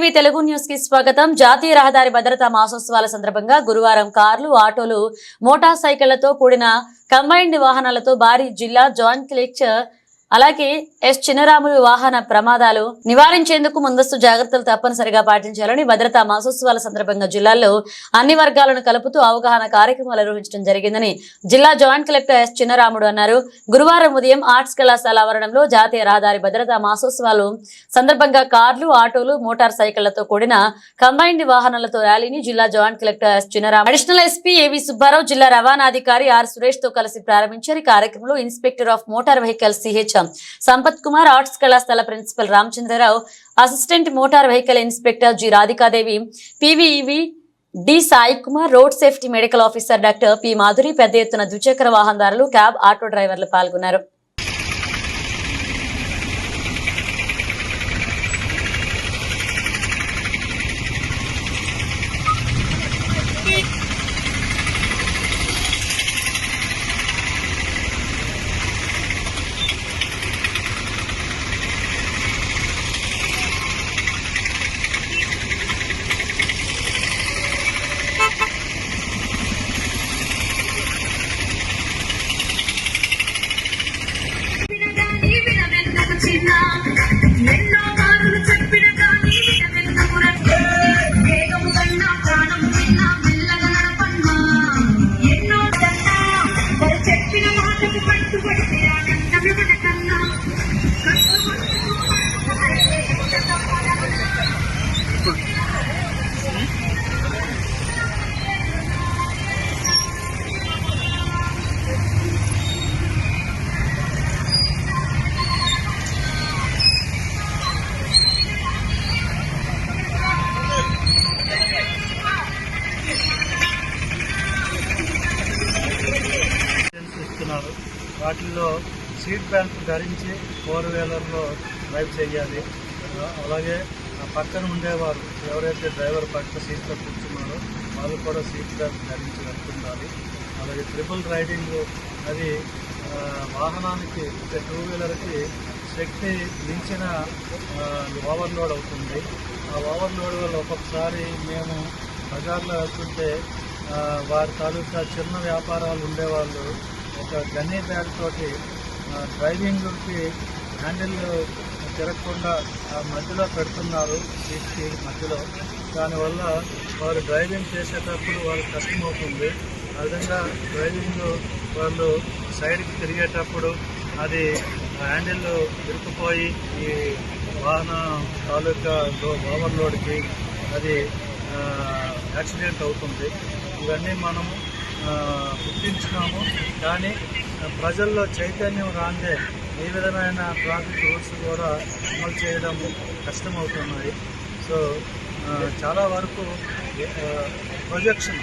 TV Telugu న్యూస్కి స్వాగతం. జాతీయ రహదారి భద్రతా మాసోత్సవాల సందర్భంగా గురువారం కార్లు ఆటోలు మోటార్ సైకిళ్ళతో కూడిన కంబైన్డ్ వాహనాలతో భారీ జిల్లా జాయింట్ కలెక్టర్ అలాగే ఎస్ చిన్నరాములు వాహన ప్రమాదాలు నివారించేందుకు ముందస్తు జాగ్రత్తలు తప్పనిసరిగా పాటించాలని భద్రతా మాసోత్సవాల సందర్భంగా జిల్లాలో అన్ని వర్గాలను కలుపుతూ అవగాహన కార్యక్రమాలు నిర్వహించడం జరిగిందని జిల్లా జాయింట్ కలెక్టర్ ఎస్ చిన్నరాముడు అన్నారు. గురువారం ఉదయం ఆర్ట్స్ కళాశాల ఆవరణంలో జాతీయ రహదారి భద్రతా మాసోత్సవాలు సందర్భంగా కార్లు ఆటోలు మోటార్ సైకిళ్ళతో కూడిన కంబైన్డ్ వాహనాలతో ర్యాలీని జిల్లా joint collector S Chinnaramu additional SP AV Subbarao జిల్లా రవాణా అధికారి ఆర్ సురేష్తో కలిసి ప్రారంభించారు. ఈ కార్యక్రమంలో inspector of motor vehicle CH Sampath Kumar arts కళాశాల principal Ramachandrarao assistant motor vehicle inspector G Radhikadevi పివిఈవి D Sai Kumar road safety medical officer doctor P Madhuri పెద్ద ఎత్తున ద్విచక్ర వాహనదారులు క్యాబ్ ఆటో డ్రైవర్లు పాల్గొన్నారు. ఇస్తున్నారు వాటిల్లో సీట్ బ్యాంక్ ధరించి ఫోర్ వీలర్లో డ్రైవ్ చేయాలి. అలాగే పక్కన ఉండేవారు ఎవరైతే డ్రైవర్ పక్క సీట్లో కూర్చున్నారో వాళ్ళు కూడా సీట్ బ్యాంక్ ధరించి వెళ్తుండాలి. అలాగే ట్రిపుల్ రైడింగ్ అది వాహనానికి అంటే టూ వీలర్కి శక్తి మించిన ఓవర్లోడ్ అవుతుంది. ఆ ఓవర్లోడ్ వల్ల ఒక్కొక్కసారి మేము బజార్లో వెళ్తుంటే వారి తాలూకా చిన్న వ్యాపారాలు ఉండేవాళ్ళు ఒక గన్నీ బ్యాగ్ తోటి డ్రైవింగ్కి హ్యాండిల్ తిరగకుండా ఆ మధ్యలో పెడుతున్నారు సీట్కి మధ్యలో. దానివల్ల వారు డ్రైవింగ్ చేసేటప్పుడు వాళ్ళకి కష్టమవుతుంది. ఆ విధంగా డ్రైవింగ్ వాళ్ళు సైడ్కి తిరిగేటప్పుడు అది హ్యాండిల్ ఇరుక్కుపోయి ఈ వాహన తాలూకా ఓవర్లోడ్కి అది యాక్సిడెంట్ అవుతుంది. ఇవన్నీ మనము గుర్తించినాము కానీ ప్రజల్లో చైతన్యం రాందే ఏ విధమైన ట్రాఫిక్ రూల్స్ కూడా అమలు చేయడం కష్టమవుతున్నాయి సో చాలా వరకు ప్రొజెక్షన్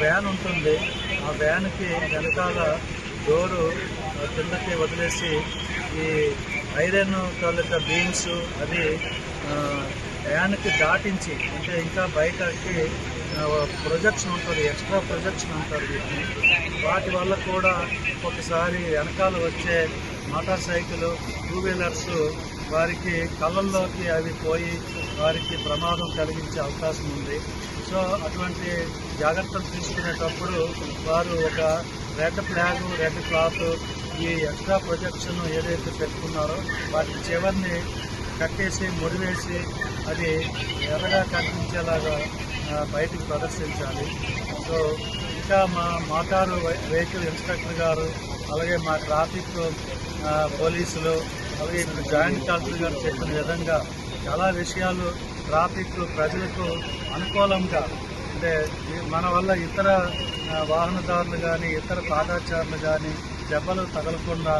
వ్యాన్ ఉంటుంది. ఆ వ్యాన్కి వెనకాల డోరు కిందకి వదిలేసి ఈ ఐరన్ తాలూకా బీమ్స్ అది వ్యాన్కి దాటించి అంటే ఇంకా బయటకి ప్రొజెక్షన్ ఉంటుంది ఎక్స్ట్రా ప్రొజెక్షన్ అంటారు వీటిని వాటి వల్ల కూడా ఒకసారి వెనకాల వచ్చే మోటార్ సైకిల్ టూ వీలర్స్ వారికి కళ్ళల్లోకి అవి పోయి వారికి ప్రమాదం కలిగించే అవకాశం ఉంది. సో అటువంటి జాగ్రత్తలు తీసుకునేటప్పుడు వారు ఒక రెడ్ ఫ్లాగ్ రెడ్ క్లాత్ ఈ ఎక్స్ట్రా ప్రొజెక్షన్ ఏదైతే పెట్టుకున్నారో వాటి చివరిని కట్టేసి ముడివేసి అది ఎర్రగా కనిపించేలాగా బయటికి ప్రదర్శించాలి. సో ఇంకా మా మోటారు వెహికల్ ఇన్స్పెక్టర్ గారు అలాగే మా ట్రాఫిక్ పోలీసులు అలాగే ఇప్పుడు జాయింట్ కలెక్టర్ గారు చెప్పిన విధంగా చాలా విషయాలు ట్రాఫిక్ ప్రజలకు అనుకూలంగా అంటే మన వల్ల ఇతర వాహనదారులు కానీ ఇతర పాదాచారులు కానీ దెబ్బలు తగలకుండా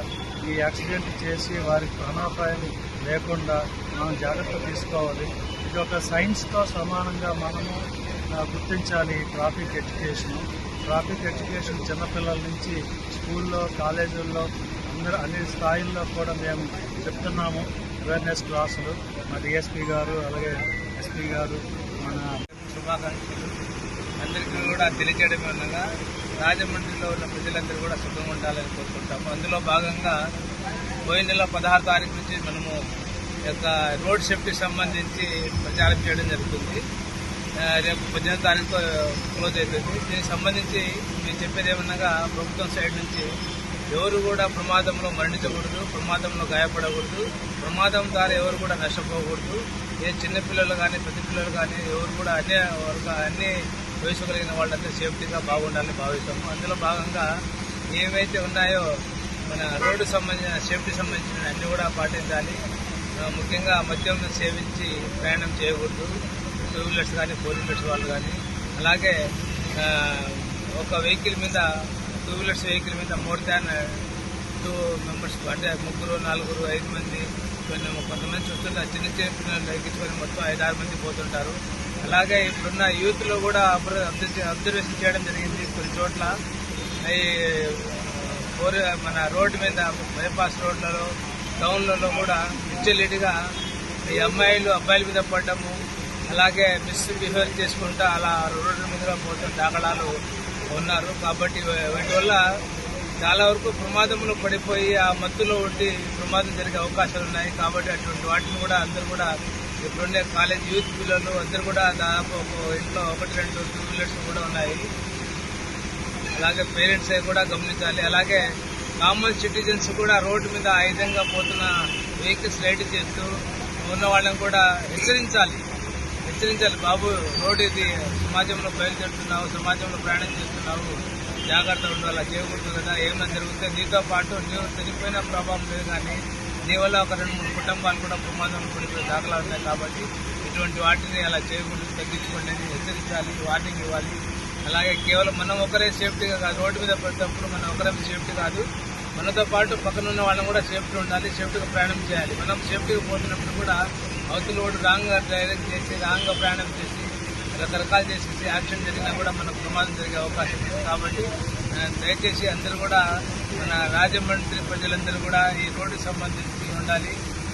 ఈ యాక్సిడెంట్ చేసి వారికి ప్రాణాపాయం లేకుండా మనం జాగ్రత్త తీసుకోవాలి. ఇది ఒక సైన్స్తో సమానంగా మనము గుర్తించాలి ట్రాఫిక్ ఎడ్యుకేషన్ ట్రాఫిక్ ఎడ్యుకేషన్ చిన్నపిల్లల నుంచి స్కూల్లో కాలేజీల్లో అందరూ అన్ని స్థాయిల్లో కూడా మేము చెప్తున్నాము అవేర్నెస్ క్లాసులు. మా డిఎస్పీ గారు అలాగే ఎస్పీ గారు మన శుభాకాంక్షలు. అందరికీ కూడా తెలియజేయడం అనగా రాజమండ్రిలో ఉన్న ప్రజలందరూ కూడా సుఖంగా ఉండాలని కోరుకుంటాము. అందులో భాగంగా పోయిన నెల పదహారు తారీఖు నుంచి మనము యొక్క రోడ్ సేఫ్టీ సంబంధించి ప్రచారం చేయడం జరుగుతుంది. రేపు పద్దెనిమిది తారీఖు క్లోజ్ అవుతుంది దీనికి సంబంధించి మేము చెప్పేది ఏమనగా ప్రభుత్వం సైడ్ నుంచి ఎవరు కూడా ప్రమాదంలో మరణించకూడదు ప్రమాదంలో గాయపడకూడదు ప్రమాదం ద్వారా ఎవరు కూడా నష్టపోకూడదు. ఏ చిన్నపిల్లలు కానీ పెద్ద పిల్లలు కానీ ఎవరు కూడా అన్ని వర్గ అన్ని వయసు కలిగిన వాళ్ళంతా సేఫ్టీగా బాగుండాలని భావిస్తాము. అందులో భాగంగా ఏమైతే ఉన్నాయో మన రోడ్డు సంబంధించిన సేఫ్టీ సంబంధించిన అన్నీ కూడా పాటించాలి. ముఖ్యంగా మద్యం సేవించి ప్రయాణం చేయకూడదు. టూ వీలర్స్ కానీ ఫోర్ వీలర్స్ వాళ్ళు కానీ. అలాగే ఒక వెహికల్ మీద టూ వీలర్స్ వెహికల్ మీద మోర్ దాన్ టూ మెంబర్స్ అంటే ముగ్గురు నలుగురు ఐదు మంది కొన్ని కొంతమంది చూస్తుంటే చిన్న చిన్న పిల్లలు ఎక్కించుకొని మొత్తం ఐదు ఆరు మంది పోతుంటారు. అలాగే ఇప్పుడున్న యూత్లో కూడా అబ్జర్వేషన్ చేయడం జరిగింది కొన్ని చోట్ల. ఈ మన రోడ్డు మీద బైపాస్ రోడ్లలో టౌన్లలో కూడా విచ్చలేటిగా ఈ అమ్మాయిలు అబ్బాయిల మీద పడ్డము అలాగే మిస్ బిహేవ్ చేసుకుంటూ అలా రోడ్ల మీద పోతున్న దాఖలాలు ఉన్నారు. కాబట్టి వీటి వల్ల చాలా వరకు ప్రమాదంలో పడిపోయి ఆ మత్తులో ఉండి ప్రమాదం జరిగే అవకాశాలు ఉన్నాయి. కాబట్టి అటువంటి వాటిని కూడా అందరూ కూడా ఇప్పుడుండే కాలేజ్ యూత్ పిల్లలు అందరూ కూడా దాదాపు ఒక ఇంట్లో ఒకటి రెండు టూ వీలర్స్ కూడా ఉన్నాయి. అలాగే పేరెంట్స్ కూడా గమనించాలి. అలాగే కామన్ సిటిజన్స్ కూడా రోడ్డు మీద ఆ విధంగా పోతున్న వెహికల్స్ రైడ్ చేస్తూ ఉన్న వాళ్ళని కూడా హెచ్చరించాలి. హెచ్చరించాలి. బాబు రోడ్డు ఇది సమాజంలో బయలుదేరుతున్నావు సమాజంలో ప్రయాణం చేస్తున్నావు. జాగ్రత్త ఉండాలి? అలా చేయకూడదు కదా? ఏమైనా జరిగితే నీతో పాటు నీవు చనిపోయిన ప్రభావం లేదు కానీ నీ వల్ల ఒక రెండు మూడు కుటుంబాలు కూడా ప్రమాదంలో పడిపోయే దాఖలా ఉన్నాయి కాబట్టి ఇటువంటి వాటిని అలా చేయకూడదు తగ్గించుకోండి అని హెచ్చరించాలి. వార్నింగ్ ఇవ్వాలి. అలాగే కేవలం మనం ఒకరే సేఫ్టీగా కాదు రోడ్డు మీద పడినప్పుడు మనం ఒకరే సేఫ్టీ కాదు. మనతో పాటు పక్కన ఉన్న వాళ్ళని కూడా సేఫ్టీ ఉండాలి సేఫ్టీగా ప్రయాణం చేయాలి. మనం సేఫ్టీగా పోతున్నప్పుడు కూడా అవతల రోడ్డు రాంగ్గా డ్రైవింగ్ చేసి రాంగ్గా ప్రయాణం చేసి రకరకాలు చేసేసి యాక్సిడెంట్ జరిగినా కూడా మనకు ప్రమాదం జరిగే అవకాశం ఉంది. కాబట్టి దయచేసి అందరూ కూడా మన రాజమండ్రి ప్రజలందరూ కూడా ఈ రోడ్డుకి సంబంధించి ఉండాలి.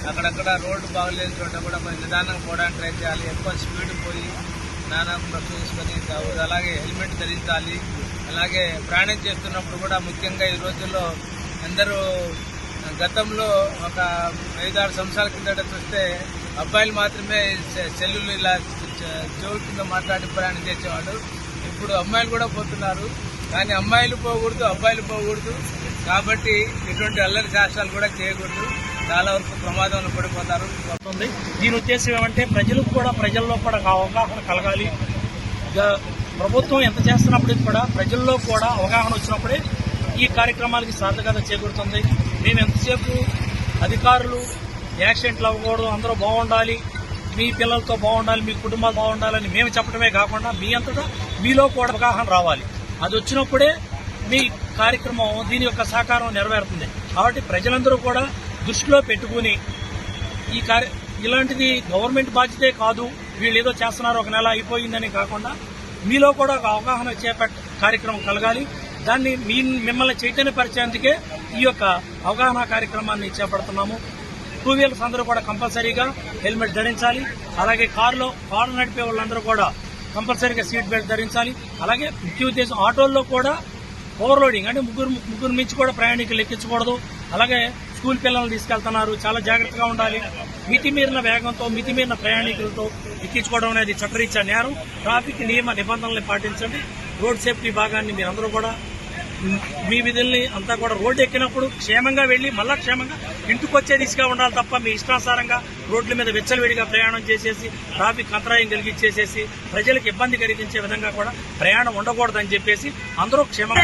అక్కడక్కడ రోడ్డు బాగలేని చోట కూడా మనం నిదానంగా పోవడానికి ట్రై చేయాలి. ఎక్కువ స్పీడ్ పోయి స్నానం చూసుకొని అలాగే హెల్మెట్ ధరించాలి. అలాగే ప్రయాణం చేస్తున్నప్పుడు కూడా ముఖ్యంగా ఈ రోజుల్లో అందరూ గతంలో ఒక ఐదారు సంవత్సరాల కిందట చూస్తే అబ్బాయిలు మాత్రమే సెల్లులు ఇలా చెవుల కింద మాట్లాడి ప్రయాణం చేసేవాడు ఇప్పుడు అమ్మాయిలు కూడా పోతున్నారు. కానీ అమ్మాయిలు పోకూడదు అబ్బాయిలు పోకూడదు. కాబట్టి ఇటువంటి అల్లరి శాస్త్రాలు కూడా చేయకూడదు. చాలా వరకు ప్రమాదంలో పడిపోతారు. వస్తుంది. దీని ఉద్దేశం ఏమంటే ప్రజలకు కూడా ప్రజల్లో కూడా అవగాహన కలగాలి. ప్రభుత్వం ఎంత చేస్తున్నప్పటికీ కూడా ప్రజల్లో కూడా అవగాహన వచ్చినప్పుడే ఈ కార్యక్రమాలకి సార్థకత చేకూరుతుంది. మేము ఎంతసేపు అధికారులు యాక్సిడెంట్లు అవ్వకూడదు అందరూ బాగుండాలి మీ పిల్లలతో బాగుండాలి మీ కుటుంబాలు బాగుండాలని మేము చెప్పడమే కాకుండా మీ అంతటా మీలో కూడా అవగాహన రావాలి. అది వచ్చినప్పుడే మీ కార్యక్రమం దీని యొక్క సహకారం నెరవేరుతుంది. కాబట్టి ప్రజలందరూ కూడా దృష్టిలో పెట్టుకుని ఈ కార్య ఇలాంటిది గవర్నమెంట్ బాధ్యతే కాదు వీళ్ళు ఏదో చేస్తున్నారు ఒక నెల అయిపోయిందని కాకుండా మీలో కూడా ఒక అవగాహన చేపట్ కార్యక్రమం కలగాలి. దాన్ని మీ మిమ్మల్ని చైతన్యపరిచేందుకే ఈ యొక్క అవగాహన కార్యక్రమాన్ని చేపడుతున్నాము. టూ వీలర్స్ అందరూ కూడా కంపల్సరీగా హెల్మెట్ ధరించాలి. అలాగే కారులో కారు నడిపే వాళ్ళందరూ కూడా కంపల్సరీగా సీట్ బెల్ట్ ధరించాలి. అలాగే ముఖ్య ఉద్దేశం ఆటోల్లో కూడా ఓవర్లోడింగ్ అంటే ముగ్గురు ముగ్గురు మించి కూడా ప్రయాణికులు ఎక్కించకూడదు. అలాగే స్కూల్ పిల్లల్ని తీసుకెళ్తున్నారు. చాలా జాగ్రత్తగా ఉండాలి. మితిమీరిన వేగంతో మితిమీరిన ప్రయాణికులతో ఎక్కించుకోవడం అనేది చట్టరీత్యా నేరం. ట్రాఫిక్ నియమ నిబంధనల్ని పాటించండి. రోడ్ సేఫ్టీ భాగాన్ని మీరందరూ కూడా మీ విధుల్ని అంతా కూడా రోడ్డు ఎక్కినప్పుడు క్షేమంగా వెళ్ళి మళ్ళా క్షేమంగా ఇంటికి వచ్చే దిశగా ఉండాలి తప్ప మీ ఇష్టానుసారంగా రోడ్ల మీద వెచ్చలవిడిగా ప్రయాణం చేసేసి ట్రాఫిక్ అంతరాయం కలిగించేసేసి ప్రజలకు ఇబ్బంది కలిగించే విధంగా కూడా ప్రయాణం ఉండకూడదని చెప్పేసి అందరూ క్షేమంగా